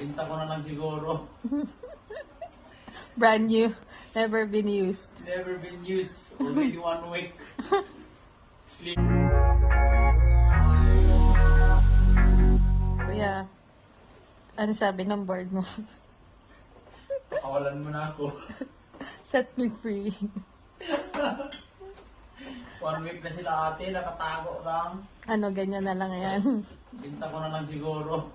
Binta ko na lang siguro. Brand new. Never been used. Never been used. Already one week. Sleep. Kuya, ano sabi ng board mo? Pakawalan mo na ako. Set me free. One week na sila ate, nakatago lang. Ano, ganyan na lang yan. Binta ko na lang siguro.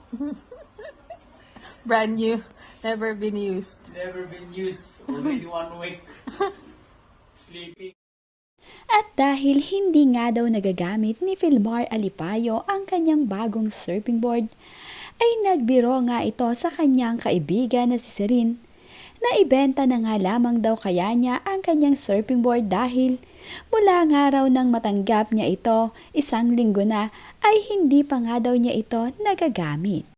Brand new. Never been used. Never been used. Already one week. Sleeping. At dahil hindi nga daw nagagamit ni Filmar Alipayo ang kanyang bagong surfing board, ay nagbiro nga ito sa kanyang kaibigan na si Serin na ibenta na nga lamang daw kaya niya ang kanyang surfing board dahil mula nga raw nang matanggap niya ito isang linggo na ay hindi pa nga daw niya ito nagagamit.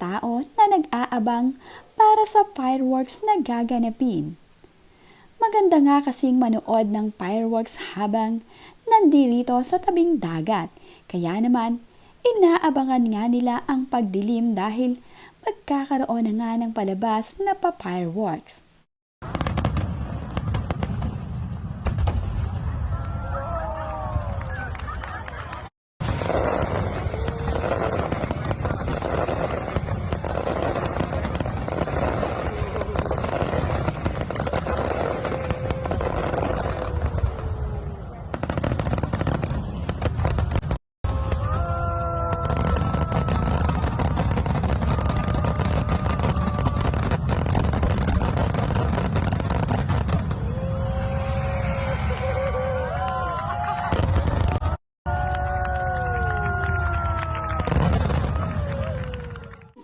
Tao na nag-aabang para sa fireworks na gaganapin. Maganda nga kasing manood ng fireworks habang nandirito sa tabing dagat. Kaya naman, inaabangan nga nila ang pagdilim dahil magkakaroon na nga ng palabas na pa-fireworks.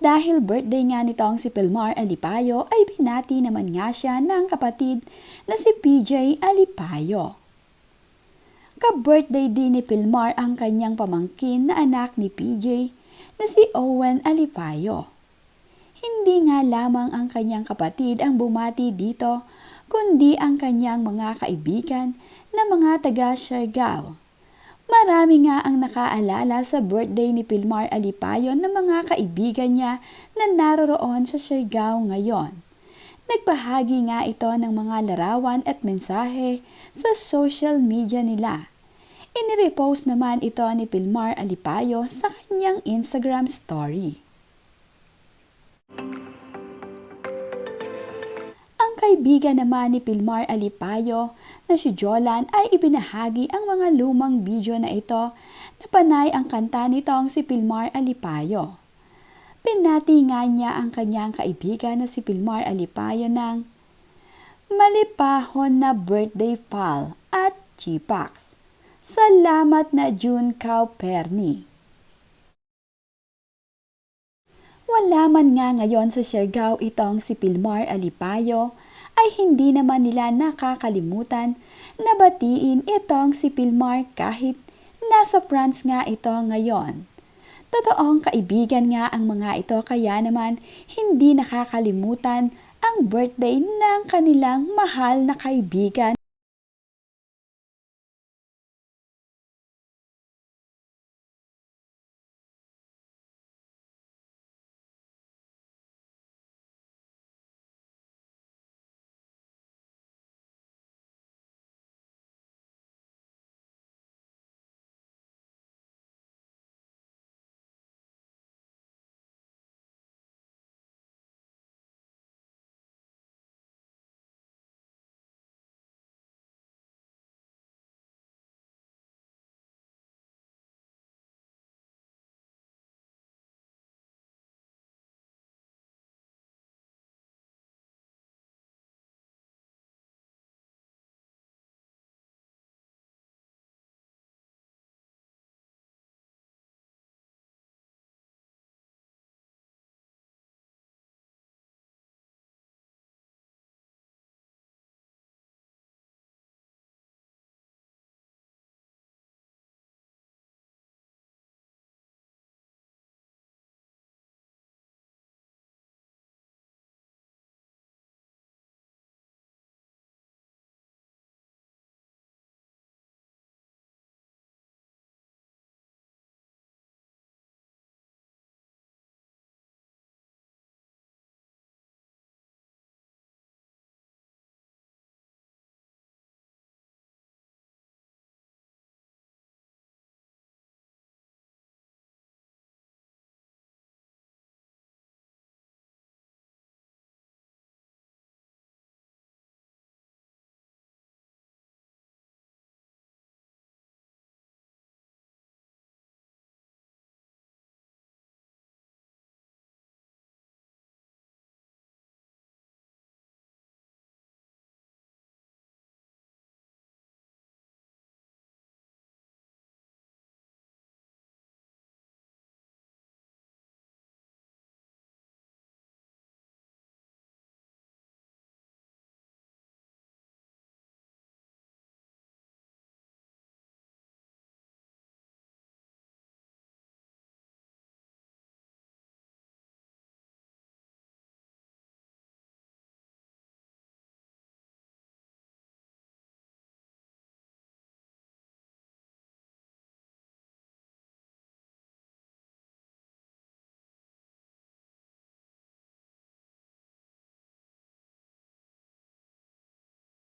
Dahil birthday nga nitong si Pilmar Alipayo ay binati naman nga siya ng kapatid na si PJ Alipayo. Ka-birthday din ni Pilmar ang kanyang pamangkin na anak ni PJ na si Owen Alipayo. Hindi nga lamang ang kanyang kapatid ang bumati dito, kundi ang kanyang mga kaibigan na mga taga Siargao. Marami nga ang nakaalala sa birthday ni Pilmar Alipayo ng mga kaibigan niya na naroroon sa Siargao ngayon. Nagbahagi nga ito ng mga larawan at mensahe sa social media nila. Inirepost naman ito ni Pilmar Alipayo sa kanyang Instagram story. Kaibigan naman ni Pilmar Alipayo na si Jolan ay ibinahagi ang mga lumang video na ito na panay ang kanta nitong si Pilmar Alipayo. Pinati nga niya ang kanyang kaibigan na si Pilmar Alipayo ng malipahon na birthday pal at chipax. Salamat na June Cow Perni. Wala man nga ngayon sa Siargao itong si Pilmar Alipayo ay hindi naman nila nakakalimutan na batiin itong si Pilmar kahit nasa France nga ito ngayon. Totoong kaibigan nga ang mga ito kaya naman hindi nakakalimutan ang birthday ng kanilang mahal na kaibigan